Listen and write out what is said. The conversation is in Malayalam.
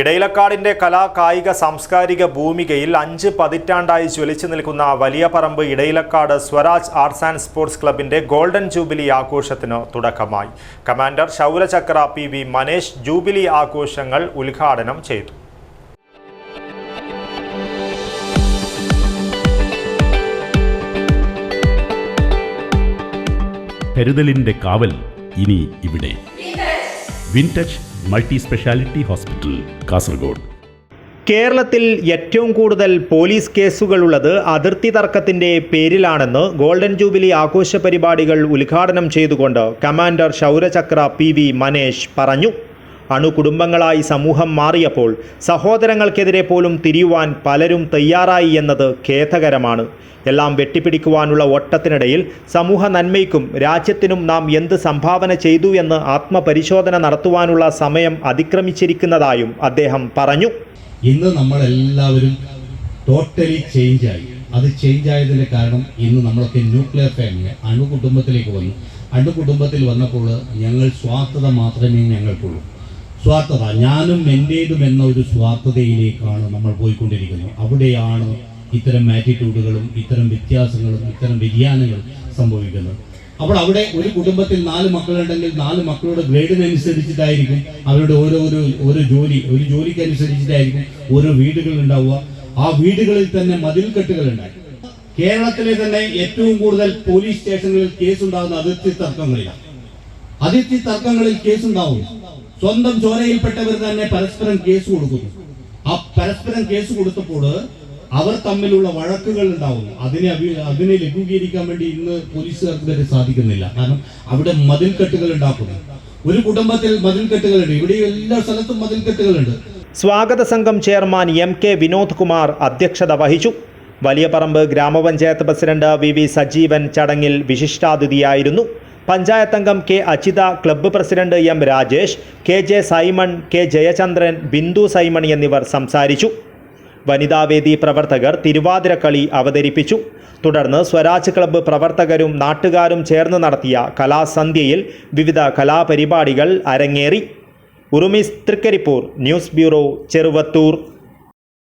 ഇടയിലക്കാടിന്റെ കലാ കായിക സാംസ്കാരിക ഭൂമികയിൽ അഞ്ച് പതിറ്റാണ്ടായി ജ്വലിച്ചു നിൽക്കുന്ന Valiya Paramba Edayilakkad Swaraj arts and sports ക്ലബിന്റെ ഗോൾഡൻ ജൂബിലി ആഘോഷത്തിന് തുടക്കമായി. Commander Shauryachakra P V Manesh jubilee ആഘോഷങ്ങൾ ഉദ്ഘാടനം ചെയ്തു. കരുതലിന്റെ കാവൽ ഇനി ഇവിടെ. Wintouch multi speciality hospital Kasaragod. കേരളത്തിൽ ഏറ്റവും കൂടുതൽ പോലീസ് കേസുകളുള്ളത് അതിർത്തി തർക്കത്തിന്റെ പേരിലാണെന്ന് ഗോൾഡൻ ജൂബിലി ആഘോഷ പരിപാടികൾ ഉദ്ഘാടനം ചെയ്തുകൊണ്ട് commander Shauryachakra P V Manesh പറഞ്ഞു. അണുകുടുംബങ്ങളായി സമൂഹം മാറിയപ്പോൾ സഹോദരങ്ങൾക്കെതിരെ പോലും തിരിയുവാൻ പലരും തയ്യാറായി എന്നത് ഖേദകരമാണ്. എല്ലാം വെട്ടിപ്പിടിക്കുവാനുള്ള ഓട്ടത്തിനിടയിൽ സമൂഹ നന്മയ്ക്കും രാജ്യത്തിനും നാം എന്ത് സംഭാവന ചെയ്തു എന്ന് ആത്മപരിശോധന നടത്തുവാനുള്ള സമയം അതിക്രമിച്ചിരിക്കുന്നതായും അദ്ദേഹം പറഞ്ഞു. ഇന്ന് നമ്മളെല്ലാവരും ടോട്ടലി ചേഞ്ച് ആയി. അത് ചേഞ്ച് ആയതിന്റെ കാരണം ഇന്ന് നമ്മളൊക്കെ ന്യൂക്ലിയർ ഫാമിലി അണുകുടുംബത്തിലേക്ക് വന്നു. അണുകുടുംബത്തിൽ വന്നപ്പോൾ ഞങ്ങൾ സ്വാർത്ഥത മാത്രമേ ഞങ്ങൾക്കുള്ളൂ. സ്വാർത്ഥത. ഞാനും എന്റേതും എന്ന ഒരു സ്വാർത്ഥതയിലേക്കാണ് നമ്മൾ പോയിക്കൊണ്ടിരിക്കുന്നത്. അവിടെയാണ് ഇത്തരം ആറ്റിറ്റ്യൂഡുകളും ഇത്തരം വ്യത്യാസങ്ങളും ഇത്തരം വ്യതിയാനങ്ങളും സംഭവിക്കുന്നത്. അപ്പോൾ അവിടെ ഒരു കുടുംബത്തിൽ നാല് മക്കളുണ്ടെങ്കിൽ നാല് മക്കളുടെ ഗ്രേഡിനനുസരിച്ചിട്ടായിരിക്കും അവരുടെ ഓരോരോ ഓരോ ജോലി ഒരു ജോലിക്ക് അനുസരിച്ചിട്ടായിരിക്കും ഓരോ വീടുകൾ ഉണ്ടാവുക. ആ വീടുകളിൽ തന്നെ മതിൽ ഉണ്ടായി. കേരളത്തിലെ തന്നെ ഏറ്റവും കൂടുതൽ പോലീസ് സ്റ്റേഷനുകളിൽ കേസ് ഉണ്ടാകുന്ന അതിർത്തി തർക്കങ്ങളിലാണ്. അതിർത്തി തർക്കങ്ങളിൽ കേസ് ഉണ്ടാവും സ്വന്തം ചോരയിൽപ്പെട്ടവർ തന്നെ പരസ്പരം കേസ് കൊടുക്കുന്നു. ആ പരസ്പരം കേസ് കൊടുത്തപ്പോൾ അവർ തമ്മിലുള്ള വഴക്കുകൾ ഉണ്ടാവുന്നു. അതിനെ അതിനെ ലഘൂകരിക്കാൻ വേണ്ടി ഇന്ന് പോലീസുകാർക്ക് വരെ സാധിക്കുന്നില്ല. കാരണം അവിടെ മതിൽക്കെട്ടുകൾ ഉണ്ടാക്കുന്നു. ഒരു കുടുംബത്തിൽ മതിൽക്കെട്ടുകളുണ്ട്. ഇവിടെ എല്ലാ സ്ഥലത്തും മതിൽക്കെട്ടുകളുണ്ട്. സ്വാഗത സംഘം chairman M K Vinod Kumar അധ്യക്ഷത വഹിച്ചു. വലിയ പറമ്പ് ഗ്രാമപഞ്ചായത്ത് പ്രസിഡന്റ് വി വി സജീവൻ ചടങ്ങിൽ വിശിഷ്ടാതിഥിയായിരുന്നു. പഞ്ചായത്ത് അംഗം K Achyutha club president M Rajesh K J Simon K Jayachandran Bindu Simon എന്നിവർ സംസാരിച്ചു. വനിതാവേദി പ്രവർത്തകർ തിരുവാതിരക്കളി അവതരിപ്പിച്ചു. തുടർന്ന് സ്വരാജ് ക്ലബ്ബ് പ്രവർത്തകരും നാട്ടുകാരും ചേർന്ന് നടത്തിയ കലാസന്ധ്യയിൽ വിവിധ കലാപരിപാടികൾ അരങ്ങേറി. Urumis Trikaripur news bureau Cheruvathur.